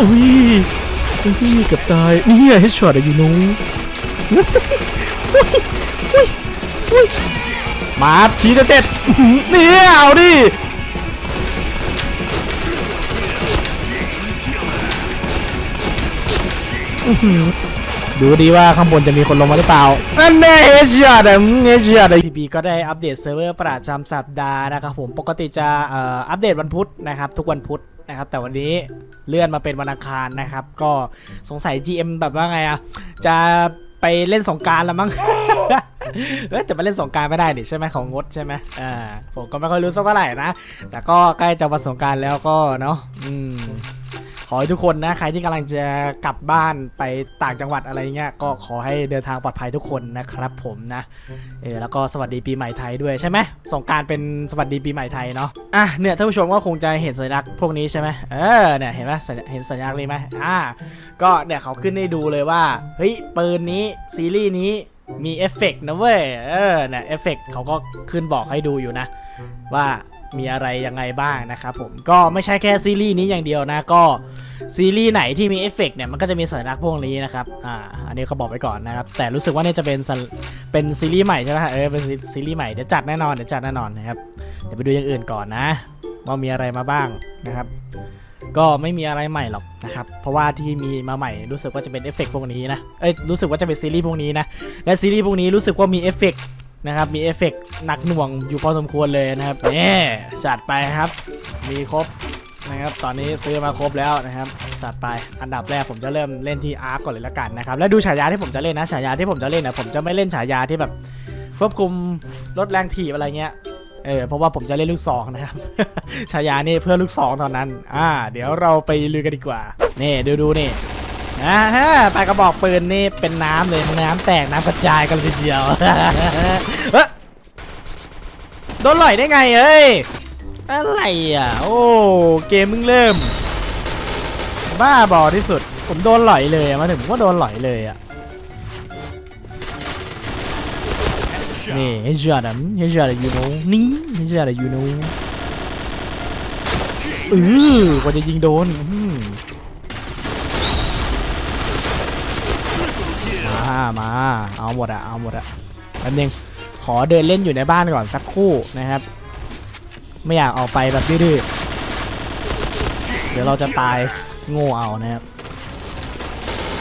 อุ้ยอุ้ยเกับตายนี่เฮดช็อตอะอยู่นู้นมาทีจะเจ็ดนี่เอาดิอื้อหือดูดีว่าข้างบนจะมีคนลงมาหรือเปล่า นั่นแน่เฮดช็อตอะเฮดช็อตอะพีบีก็ได้อัปเดตเซิร์ฟเวอร์ประจำสัปดาห์นะครับผม ปกติจะเอ่ออัปเดตวันพุธนะครับ ทุกวันพุธ นะครับ แต่วันนี้เลื่อนมาเป็นวันอังคารนะครับ ก็สงสัย GM แบบว่าไงอะจะไปเล่นสงการแล้วมั้งเอ้แต่มาเล่นสงการไม่ได้นี่ใช่ไหมของงดใช่ไหมอ่าผมก็ไม่ค่อยรู้สักเท่าไหร่นะแต่ก็ใกล้จะวันสงการแล้วก็เนาะอืม ขอให้ทุกคนนะใครที่กำลังจะกลับบ้านไปต่างจังหวัดอะไรเงี้ยก็ขอให้เดินทางปลอดภัยทุกคนนะครับผมนะเออแล้วก็สวัสดีปีใหม่ไทยด้วยใช่ไหมสงการเป็นสวัสดีปีใหม่ไทยเนาะอะเนี่ยท่านผู้ชมก็คงจะเห็นสัญลักษณ์พวกนี้ใช่ไหมเออเนี่ยเห็นไหมเห็นสัญลักษณ์นี้ไหมอ่าก็เนี่ยเขาขึ้นให้ดูเลยว่าเฮ้ยปืนนี้ซีรีส์นี้มีเอฟเฟกต์นะเว้ยเออเนี่ยเอฟเฟกต์เขาก็ขึ้นบอกให้ดูอยู่นะว่า มีอะไรยังไงบ้างนะครับผมก็ไม่ใช่แค่ซีรีส์นี้อย่างเดียวนะก็ซีรีส์ไหนที่มีเอฟเฟกต์เนี่ยมันก็จะมีสัญลักษณ์พวกนี้นะครับอ่าอันนี้เขาบอกไว้ก่อนนะครับแต่รู้สึกว่าเนี่ยจะเป็นเป็นซีรีส์ใหม่ใช่ไหมเออเป็นซีซรีส์ใหม่เดี๋ยวจัดแน่นอนเดี๋ยวจัดแน่นอนนะครับเดี๋ยวไปดูอย่างอื่นก่อนนะ ว่ามีอะไรมาบ้างนะครับ ก็ไม่มีอะไรใหม่หรอกนะครับเพราะว่าที่มีมาใหม่รู้สึกว่าจะเป็นเอฟเฟกต์พวกนี้นะเอ้ยรู้สึกว่าจะเป็นซีรีส์พวกนี้นะและซีรีส์พวกนี้รู้สึกว่ามีเอฟเฟก นะครับ มีเอฟเฟกต์หนักหน่วงอยู่พอสมควรเลยนะครับนี่จัดไปครับ มีครบนะครับ ตอนนี้ซื้อมาครบแล้วนะครับจัดไป อันดับแรกผมจะเริ่มเล่นที่อาร์ก่อนเลยละกันนะครับ แล้วดูฉายาที่ผมจะเล่นนะ ฉายาที่ผมจะเล่นนะผมจะไม่เล่นฉายาที่แบบควบคุมลดแรงถีบอะไรเงี้ย เออ เพราะว่าผมจะเล่นลูกซองนะครับ ฉายานี่เพื่อลูกซองเท่านั้น อ่า เดี๋ยวเราไปลุยกันดีกว่า นี่ดูดูนี่ นะฮะปลากระบอกปืนนี่เป็นน้ำเลยน้ำแตกน้ำกระจายกันเลยทีเดียวเอ้ยโดนหล่อยได้ไงเอ้ยอะไรอะ โอ้เกมมึงเริ่ม บ้าบอที่สุด ผมโดนหล่อยเลยมาถึงผมก็โดนหล่อยเลยอะนี่เฮดช็อตอะเฮดช็อตอะยูโนนี่เฮดช็อตอะยูโน่เออกว่าจะยิงโดนอื มามาเอาหมดอะเอาหมดอะแป๊บนึงขอเดินเล่นอยู่ในบ้านก่อนสักครู่นะครับ ไม่อยากออกไปแบบดื้อเดี๋ยวเราจะตายโง่เอานะครับ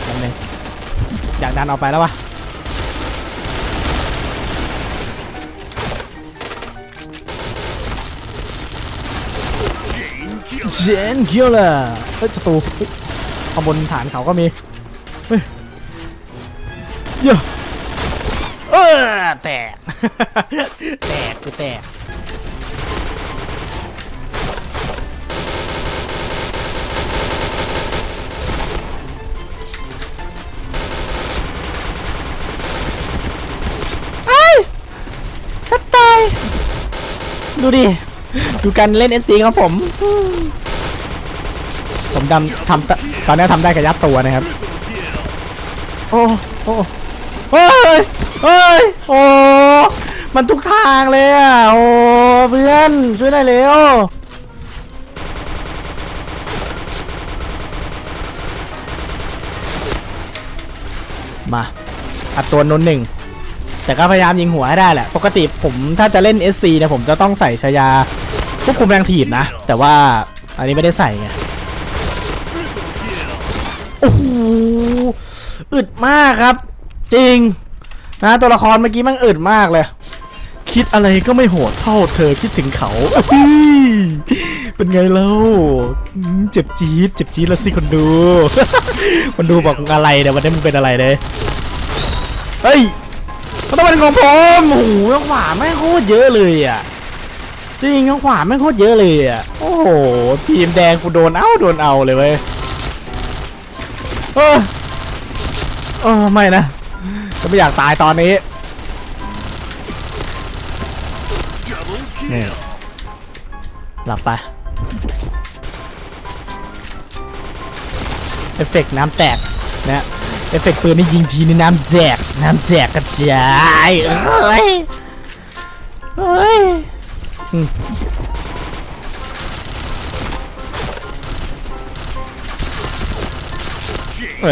แป๊บนึงอยากดันออกไปแล้ววะเจนคิวเลอร์เฮ้ยศัตรูข้างบนฐานเขาก็มีเฮ้ย เยอะเออแตก แตกกูแตกไอ้ยจะตาย ดูดิ ดูการเล่นเอสซีของผม ผมทำทำตตอนนี้ทำได้กระยับตัวนะครับ โอ้ โอ้ เฮ้ยเฮ้ยโอ้มันทุกทางเลยอะโอ้เพื่อนช่วยได้เร็วมาอัดตัวนนหนึ่งแต่ก็พยายามยิงหัวให้ได้แหละ ปกติผมถ้าจะเล่น SC เนี่ยผมจะต้องใส่ชายาควบคุมแรงถีบนะ แต่ว่าอันนี้ไม่ได้ใส่ไงโอ้โหอึดมากครับ จริง นะตัวละครเมื่อกี้มันอึดมากเลย คิดอะไรก็ไม่โหดเท่าเธอคิดถึงเขาเป็นไงเล่าเจ็บจี๊ดเจ็บจี๊ดแล้วสิคนดู คนดูบอกอะไรเนี่ยวันนี้มึงเป็นอะไรเนี่ยเฮ้ยมันต้องเป็นของผมโอ้โหข้างขวาแม่งโคตรเยอะเลยอะจริงข้างขวาแม่งโคตรเยอะเลยอะโอ้โหทีมแดงกูโดนเอาโดนเอาเลยเว้ยเออเออไม่นะ จะไม่อยากตายตอนนี้ นี่ หลับไป เอฟเฟกต์น้ำแตกนะเอฟเฟกต์ปืนนี่ยิงทีนี่น้ำแจก น้ำแจกกระจายเฮ้ย เฮ้ยเอ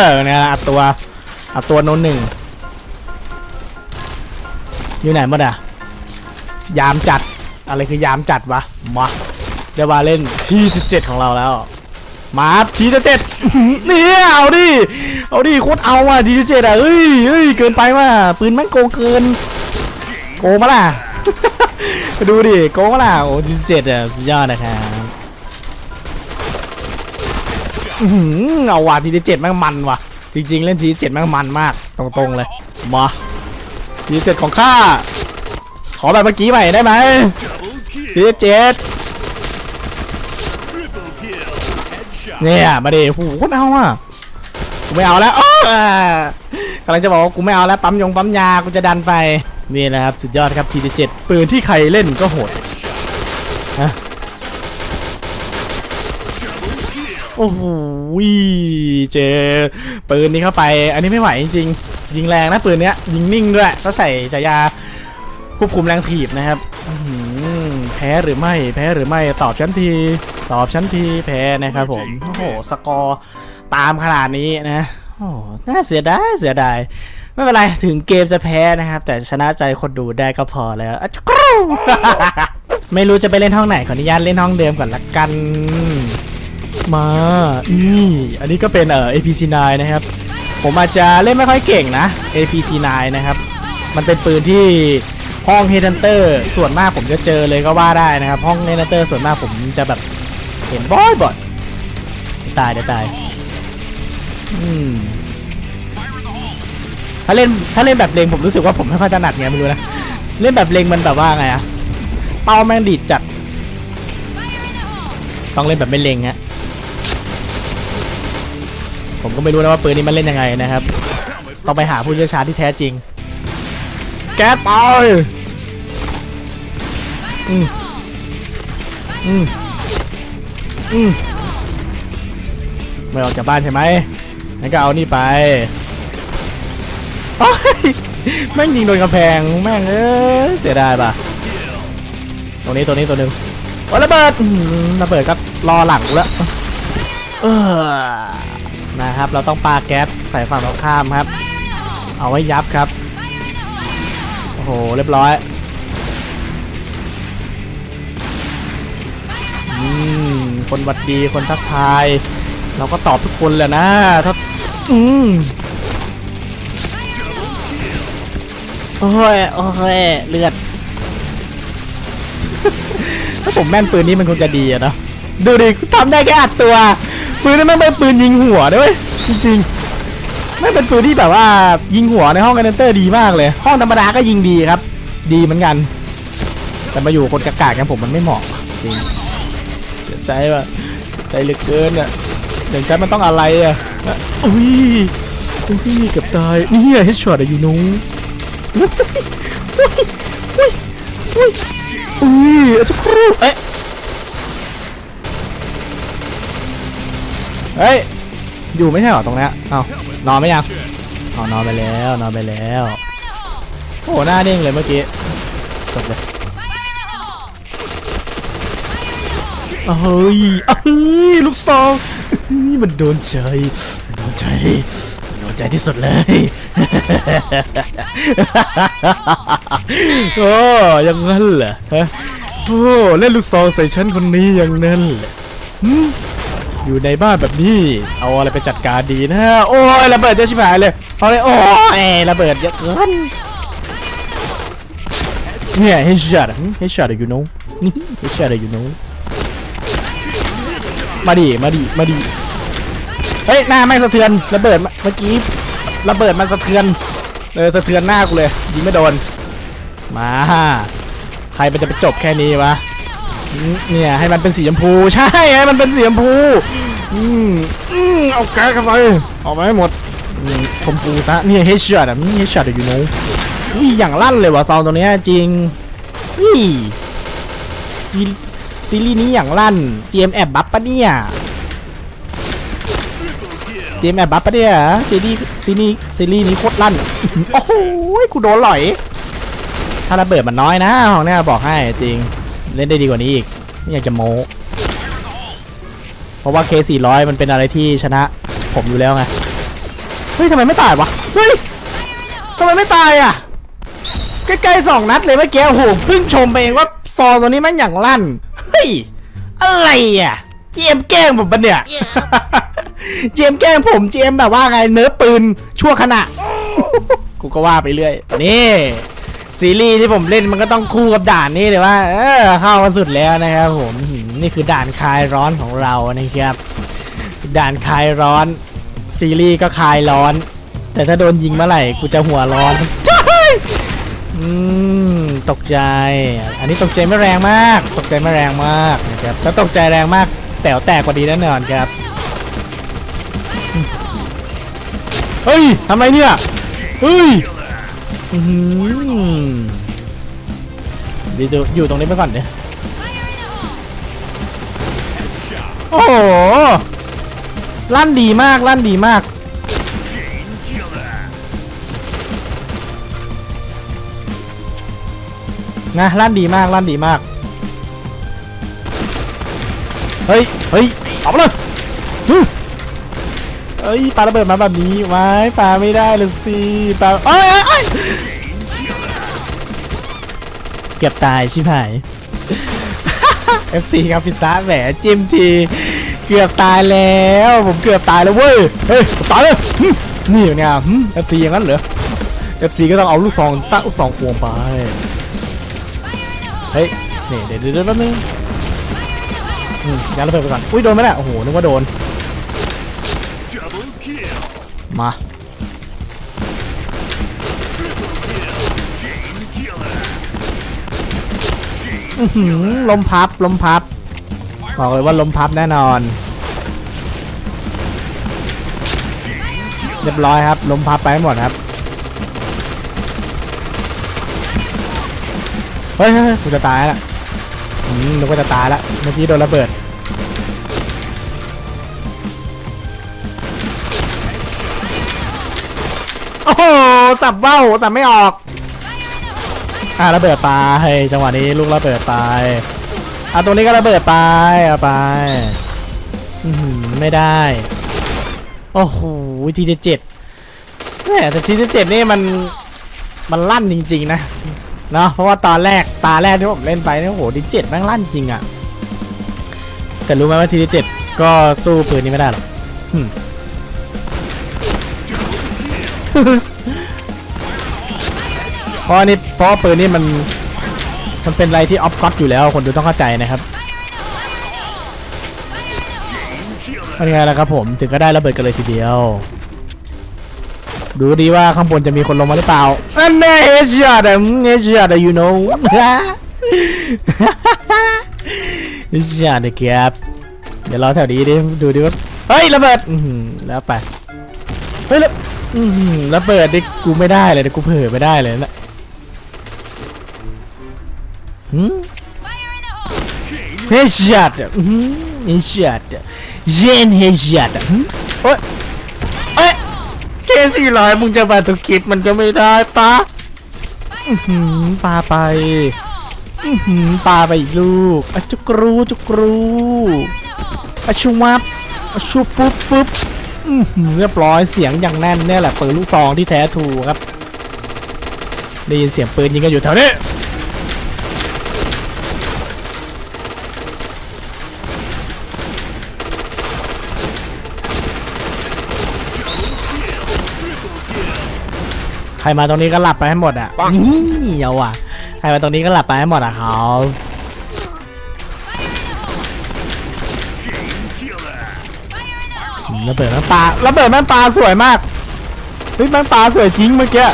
อเนี่ยอัดตัว อัดตัวโนนหนึ่งอยู่ไหนหมดอะยามจัดอะไรคือยามจัดวะมาเดี๋ยวมาเล่นที่เจ็ดของเราแล้ว มาทีจุดเจ็ดนี่เอาดิเอาดิโคตรเอาอะทีจุดเจ็ดอะเฮ้ยเฮ้ยเกินไปว่ะปืนแม่งโกงเกิน โกงมาล่ะดูดิโกงมาล่ะโอ้ทีจุดเจ็ดอะสุดยอดนะครับหือเอาว่ะทีจุดเจ็ดแม่งมันว่ะ จริงๆ เล่นทีเจ็ดแม่งมันมาก ตรงๆเลย มาทีเจ็ดของข้า ขอแบบเมื่อกี้ใหม่ได้ไหมทีเจ็ดเนี่ยมาดิโหโคตรเอาอะกูไม่เอาแล้วอ้อกำลังจะบอกว่ากูไม่เอาแล้วปั๊มยงปั๊มยากูจะดันไปนี่แหละครับสุดยอดครับทีเจ็ดปืนที่ใครเล่นก็โหด โอ้โหเจอปืนนี้เข้าไป อันนี้ไม่ไหวจริงๆยิงแรงนะปืนเนี้ยยิงนิ่งด้วยก็ใส่ฉายาควบคุมแรงถีบนะครับอื้อหือแพ้หรือไม่ แพ้หรือไม่ตอบฉันที ตอบฉันทีแพ้นะครับผมโอ้โหสกอร์ตามขนาดนี้นะโอ้โหน่าเสียดายเสียดายไม่เป็นไรถึงเกมจะแพ้นะครับ แต่ชนะใจคนดูได้ก็พอแล้วอะจ๊ะกรูไม่รู้จะไปเล่นห้องไหนขออนุญาตเล่นห้องเดิมก่อนละกัน มา นี่ อันนี้ก็เป็นเอ่อ APC9 นะครับ ผมอาจจะเล่นไม่ค่อยเก่งนะ APC9 นะครับ มันเป็นปืนที่ห้อง Headhunter ส่วนมากผมจะเจอเลยก็ว่าได้นะครับ ห้อง Headhunter ส่วนมากผมจะแบบเห็นบ่อยบ่อยตายเดี๋ยวตายอืมถ้าเล่นถ้าเล่นแบบเลงผมรู้สึกว่าผมไม่ค่อยถนัดไงไม่รู้นะ เล่นแบบเลงมันแบบว่าไงอะเป้าแม่งดีดจัด ต้องเล่นแบบไม่เลงฮะ ผมก็ไม่รู้นะว่าปืนนี้มันเล่นยังไงนะครับ ต้องไปหาผู้เชี่ยวชาญที่แท้จริง แก๊สไปอืมอืมอืมไม่ออกจากบ้านใช่ไหมงั้นก็เอานี่ไปโอ้ยแม่งยิงโดนกำแพง แม่งเอ้ยเสียดายป่ะตรงนี้ตัวนี้ตัวหนึ่งโอ้ระเบิดระเบิดก็รอหลังกูแล้วเออ นะครับ เราต้องปาแก๊สใส่ฝั่งตรงข้ามครับ เอาไว้ยับครับ โอ้โห เรียบร้อยอืมคนหวัดดีคนทักทาย เราก็ตอบทุกคนแหละนะถ้าอืมโอ้ยโอ้ยเลือด ถ้าผมแม่นปืนนี้มันคงจะดีอะเนาะดูดิทำได้แค่อัดตัว ปืนนี่ไม่เป็นปืนยิงหัวด้วยจริงๆไม่เป็นปืนที่แบบว่ายิงหัวในห้องกันเตอร์ดีมากเลย ห้องธรรมดาก็ยิงดีครับ ดีเหมือนกัน แต่มาอยู่คนกากๆกันผมมันไม่เหมาะจริงเสียใจว่ะใจเหลือเกินอะอย่างใจมันต้องอะไรอะอุ้ยอุ้ยเกือบตายนี่เฮดช็อตอะอยู่นู้นอุ้ยอุ้ยอุ้ยอุ้ยอะจุกรูเอ๊ะ เฮ้ย อยู่ไม่ใช่เหรอตรงเนี้ยเอานอนไหมยังเอานอนไปแล้ว นอนไปแล้ว โอ้โห หน้าเด้งเลยเมื่อกี้จบเลยเอาเฮ้ยเอาเฮ้ย ลูกซองมันโดนใจมันโดนใจโดนใจที่สุดเลย โอ้ยังงั้นเหรอฮะโอ้เล่นลูกซองใส่ฉันคนนี้อย่างนั้นเหรอ อยู่ในบ้านแบบนี้ เอาอะไรไปจัดการดีนะฮะ โอ้ยระเบิดเยอะชิบหายเลย เอาเลยโอ้ยระเบิดเยอะเกินเนี่ยเฮดช็อตเฮดช็อตอยู่โน้นี่เฮดช็อตอยู่โน้มาดิ มาดิ มาดิ เฮ้ย หน้าไม่สะเทือน ระเบิดเมื่อกี้ ระเบิดมันสะเทือนเออสะเทือนหน้ากูเลย ยิงไม่โดน มา ใครมันจะไปจบแค่นี้วะ เนี่ยให้มันเป็นสีชมพู ใช่ให้มันเป็นสีชมพูอืมอืมเอาแก๊สเข้าไปเอาไปให้หมดอืมชมพูซะเนี่ยเฮดช็อตอะเฮดช็อตอยู่โน้นอย่างลั่นเลยว่ะซองตัวเนี้ยจริงนี่ซีซีรีส์นี้อย่างลั่น GM แอบบัฟปะเนี่ย GM แอบบัฟปะเนี่ยซีรีส์ซีรีส์ซีรีส์นี้โคตรลั่น โอ้โหกูโดนหล่อย ถ้าระเบิดมันน้อยนะของเนี่ยบอกให้จริง เล่นได้ดีกว่านี้อีก ไม่อยากจะโม้เพราะว่า K400 มันเป็นอะไรที่ชนะผมอยู่แล้วไง เฮ้ยทำไมไม่ตายวะ เฮ้ยทำไมไม่ตายอะ ใกล้ๆสองนัดเลยเมื่อกี้โอ้โหเพิ่งชมไปเองว่าซอตัวนี้แมันอย่างลั่น เฮ้ย อะไรอะ เจมแกล้งผมปะเนี่ย เจมแกล้งผมเจมแบบว่าไงเนื้อปืนชั่วขณะ กูก็ว่าไปเรื่อย นี่ ซีรีส์ที่ผมเล่นมันก็ต้องคู่กับด่านนี้เลยว่าเออเข้ามาสุดแล้วนะครับผมนี่คือด่านคลายร้อนของเรานะครับด่านคลายร้อน ซีรีส์ก็คลายร้อน แต่ถ้าโดนยิงเมื่อไหร่กูจะหัวร้อนอืมตกใจ อันนี้ตกใจไม่แรงมาก ตกใจไม่แรงมากนะครับถ้าตกใจแรงมากแต๋วแตกกว่าดีแน่นอนครับเฮ้ยทำไรเนี่ยเฮ้ย อื้อหือดียวอยู่ตรงนี้ไปก่อนเดี๋ยโอ้โหลั่นดีมากลั่นดีมาก นะลั่นดีมากลั่นดีมาก เฮ้ยเฮ้ยเอาไปเลยเฮ้ยปาระเบิดมาแบบนี้ไว้ปาไม่ได้เลยสิปาเอ้ยเอ้ย เอ้ยเกือบตายชิบหาย FC ครับพิซซ่าแหมจิ้มทีเกือบตายแล้ว ผมเกือบตายแล้วเว้ยเฮ้ยตายเลยหึนี่ไงหึ FC อย่างนั้นเหรอ FC ก็ต้องเอาลูกซองตั้งลูกซองควงไปเฮ้ยนี่เดี๋ยวเดี๋ยวเดี๋ยวแป๊บนึงอืมยัดระเบิดไปก่อนอุ้ยโดนไหมเนี่ยโอ้โหนึกว่าโดน Double kill. มา ลมพับลมพับ บอกเลยว่าลมพับแน่นอน เรียบร้อยครับลมพับไปหมดครับเฮ้ยกูจะตายล้วอืมนึกว่าจะตายล้วเมื่อกี้โดนระเบิดโอ้โหสับเบ้าสับไม่ออก อ่าระเบิดไปจังหวะนี้ลูกระเบิดไปอะตรงนี้ก็ระเบิดไปเอาไปอไม่ได้ โอ้โหทีเจ็ดแหมแต่ทีเจ็ดนี่มันมันลั่นจริง ๆ นะเนาะเพราะว่าตอนแรกตาแรกที่ผมเล่นไปเนี่ยโอ้โหทีเจ็ดแม่งลั่นจริงอะแต่รู้ไหมว่าทีเจ็ดก็สู้ปืนนี้ไม่ได้หรอก เพราะนี่เพราะปืนนี่มันมันเป็นอะไรที่ออฟก็อตอยู่แล้วคนดูต้องเข้าใจนะครับเป็นไงล่ะครับผมถึงก็ได้ระเบิดกันเลยทีเดียว ดูดีว่าข้างบนจะมีคนลงมาหรือเปล่าอันแน่เฮช็อตอะเฮดช็อตอะ you know เฮช็อตนะครับเดี๋ยวรอแถวนี้ดิดูดิว่าเฮ้ยระเบิดแล้วไปเฮ้ยระอื้อหือระเบิดดิกูไม่ได้เลยกูเผลอไม่ได้เลยนะ เฮช็อตหือเฮช็อตเจนเฮช็อตโอ๊ยเอ้ยเคสี่ร้อยมึงจะมาทุกคลิปมันก็ไม่ได้ปะอื้อหือปาไปอื้อหือปาไปอีกลูกอจุกรูจุกรูอะชุวับอะชุบฟุบฟุบเรียบร้อยเสียงอย่างแน่นเนี่ยแหละปืนลูกซองที่แท้ทรูครับได้ยินเสียงปืนยิงกันอยู่แถวนี้ รมาตรงนี้ก็หลับไปให้หมดอะนี่เอาว่ะใครมาตรงนี้ก็หลับไปให้หมดอะเขา chain killer. อืมระเบิดมันปลาระเบิดมันปลาสวยมากเฮ้ยมันปลาสวยจริงเมื่อกี้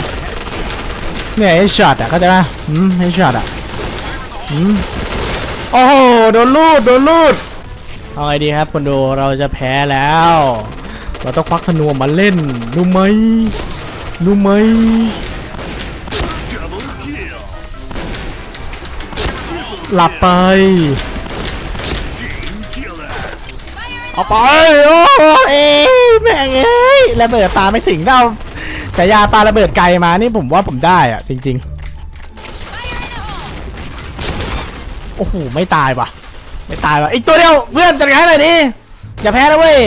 เนี่ยไอ้ช็อตอะเข้าใจไหมอืมไอ้ช็อตอะอืมโอ้โหโดนลูดโดนลูดเอาไงดีครับคนดูเราจะแพ้แล้ว เราต้องควักธนูออกมาเล่นรู้ไหม รู้ไหมหลับไป เอาไป โอ้เอ้แม่งเอ้ยระเบิดปลาไม่ถึงเท่าแต่ยาปลาระเบิดไกลมานี่ผมว่าผมได้อะจริง ๆ โอ้โห ไม่ตายว่ะ ไม่ตายว่ะ อีกตัวเดียว เพื่อนจัดการหน่อยดิ อย่าแพ้นะเว้ย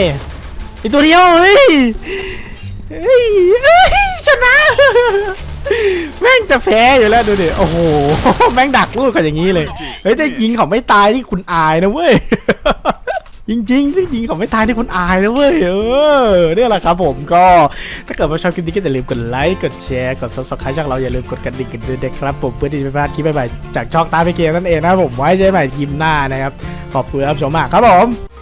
อีกตัวเดียว เฮ้ย เฮ้ยชนะ แม่งจะแพ้อยู่แล้วดูดิ โอ้โห แม่งดักลูกกันอย่างนี้เลย เฮ้ยแต่ยิงเขาไม่ตายนี่คุณอายนะเว้ย จริงๆจริงๆเขาไม่ตายนี่คุณอายนะเว้ย เออเนี่ยแหละครับผมก็ ถ้าเกิดว่าชอบคลิปนี้ก็อย่าลืมกดไลค์ กดแชร์ กด subscribe ช่องเราอย่าลืมกดกระดิ่งกันด้วยนะครับผมเพื่อที่จะไม่พลาดคลิปใหม่ๆจากช่องตาไปเกมนั่นเองนะครับผมไว้เจอกันใหม่ทีมหน้านะครับ ขอบคุณครับชมมากครับผม